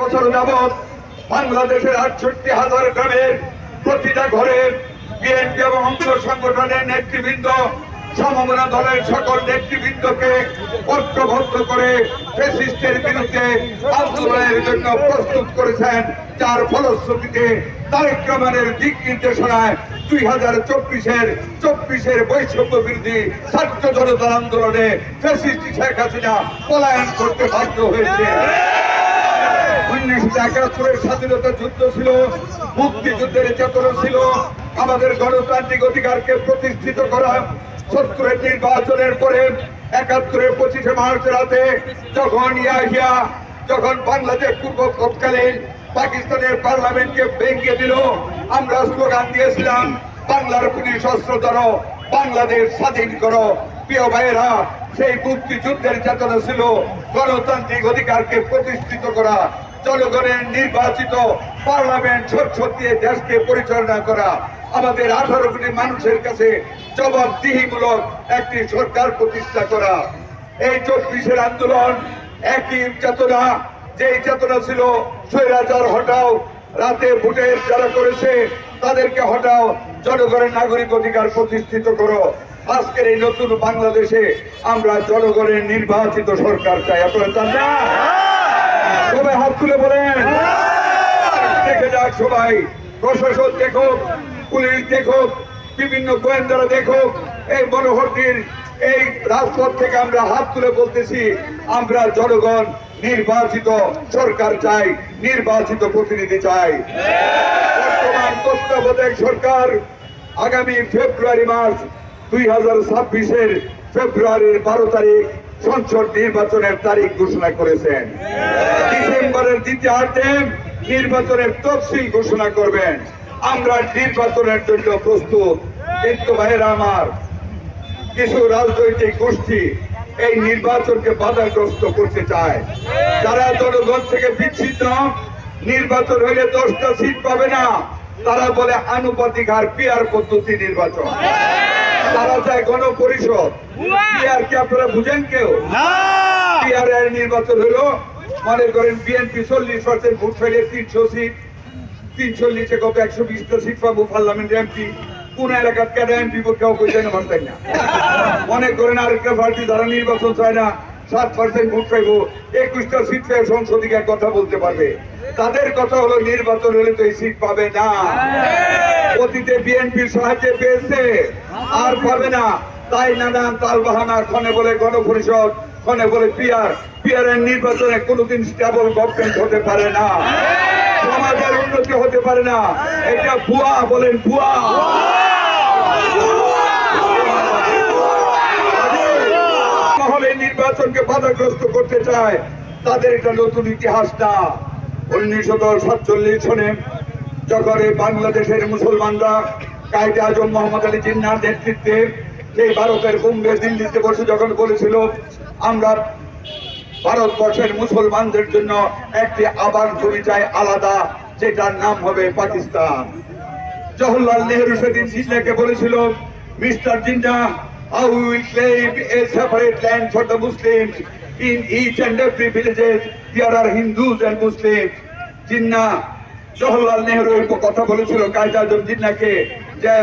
বছর যাবৎ বাংলাদেশের আটষট্টি হাজার গ্রামের প্রতিটা ঘরে বিএনপি এবং অঙ্গ সংগঠনের নেতৃবৃন্দ, সমমনা দলের সকল নেতৃবৃন্দকে ঐক্যবদ্ধ করে ফেসিস্টের বিরুদ্ধে আন্দোলনের জন্য প্রস্তুত করেছেন। যার ফলশ্রুতিতে তারেক রহমানের দিক নির্দেশনায় দুই হাজার চব্বিশের চব্বিশের বৈষম্য বিরোধী ছাত্র জনতার আন্দোলনে ফেসিস্ট শেখ হাসিনা পলায়ন করতে বাধ্য হয়েছে। উনিশশো স্বাধীনতা যুদ্ধ ছিল, মুক্তিযুদ্ধের চেতনা ছিল, আমাদের গণতান্ত্রিক অধিকারকে প্রতিষ্ঠিত করা, সত্তরের নির্বাচনের পরে একাত্তরের পঁচিশে মার্চ রাতে যখন ইয়াহিয়া, যখন বাংলাদেশ পূর্ব তৎকালীন পাকিস্তানের পার্লামেন্টকে ভেঙে দিল, আমরা স্লোগান দিয়েছিলাম, বাংলার পুলিশ অস্ত্র ধরো, বাংলাদেশ স্বাধীন করো। প্রিয় ভাইয়েরা, সেই মুক্তিযুদ্ধের চেতনা ছিল গণতান্ত্রিক অধিকারকে প্রতিষ্ঠিত করা। জনগণের নির্বাচিত পার্লামেন্ট সচ্ছদ দিয়ে দেশকে পরিচালনা করা আমাদের আঠারো কোটি মানুষের কাছে জবাবদিহিমূলক একটি সরকার প্রতিষ্ঠা করা। এই চব্বিশের আন্দোলন একই চেতনা, যেই চেতনা ছিল স্বৈরাচার হটাও, রাতে ভোটের যারা করেছে তাদেরকে হটাও, জনগণের নাগরিক অধিকার প্রতিষ্ঠিত করো। আজকের এই নতুন বাংলাদেশে আমরা জনগণের নির্বাচিত সরকার চাই। আপনারা চান না? সবাই হাত তুলে বলেন। দেখে যাক সবাই। প্রশাসন দেখুক, পুলিশ দেখুক, বিভিন্ন গোয়েন্দারা দেখুক, এই মনোহরটির এই রাজপথ থেকে আমরা হাত তুলে বলতেছি, আমরা জনগণ নির্বাচিত সরকার চাই, নির্বাচিত প্রতিনিধি চাই। বর্তমান তত্ত্বাবধায়ক সরকার আগামী ফেব্রুয়ারি মাস দুই হাজার ছাব্বিশের ফেব্রুয়ারির বারো তারিখ সংসদ নির্বাচনের তারিখ ঘোষণা করেছেন। ডিসেম্বরের দ্বিতীয়ার্ধে নির্বাচনের তফসিল ঘোষণা করবেন। আমরা নির্বাচনের জন্য প্রস্তুত। কিন্তু ভাইয়েরা আমার, কিছু রাজনৈতিক গোষ্ঠী এই নির্বাচনকে বাধাগ্রস্ত করতে চায়। যারা জনগণ থেকে বিচ্ছিন্ন, নির্বাচন হইলে দশটা সিট পাবে না। তারা বলে আনুপাতিক আর পিয়ার পদ্ধতি নির্বাচন। তারা চায় গণপরিষদ। পিয়ার কি আপনারা বুঝেন কেউ? এর নির্বাচন হলো মনে করেন বিএনপি চল্লিশ পার্সেন্ট ভোট ফেলে তিনশো সিট তিনশো নিচে কত একশো বিশটা সিট পাবো পার্লামেন্ট এমপি কোন এলাকার কেন এমপি কেউ কই যায় না পারতেন না। মনে করেন আরেকটা পার্টি যারা নির্বাচন চায় না সাত পার্সেন্ট ভোট পাইবো একুশটা সিট পেয়ে সংসদীয় কথা বলতে পারবে। তাদের কথা হলো নির্বাচন হলে তো এই সিট পাবে না। অতীতে বিএনপির সাহায্যে পেয়েছে। আর পাবে না। তাই নানান তাল বাহানা ক্ষণে বলে গণপরিষদ ক্ষণে বলে পিয়ার পিয়ারের নির্বাচনে কোনোদিন স্টেবল গভর্নমেন্ট হতে পারে না। সমাজের উন্নতি হতে পারে না। এটা ভুয়া, বলেন ভুয়া। নির্বাচনকে বাধাগ্রস্ত করতে চায়, তাদের এটা নতুন ইতিহাস না। উনিশশো সাতচল্লিশ সনে যখন বাংলাদেশের মুসলমানরা কায়দে আজম মোহাম্মদ আলী জিন্নার নেতৃত্বে সেই ভারতের বোম্বে দিল্লিতে বসে যখন বলেছিল, আমরা ভারতবর্ষের মুসলমানদের জন্য একটি আবাস জমি চাই আলাদা, যেটার নাম হবে পাকিস্তান। জওহরলাল নেহরু সেদিন জিন্নাকে বলেছিল, mister Jinnah we will claim a separate land for the Muslims in each and every villages. There are Hindus and Muslims. Jinnah Jawaharlal Nehru কথা বলেছিল, কায়দা জিন্নাকে যে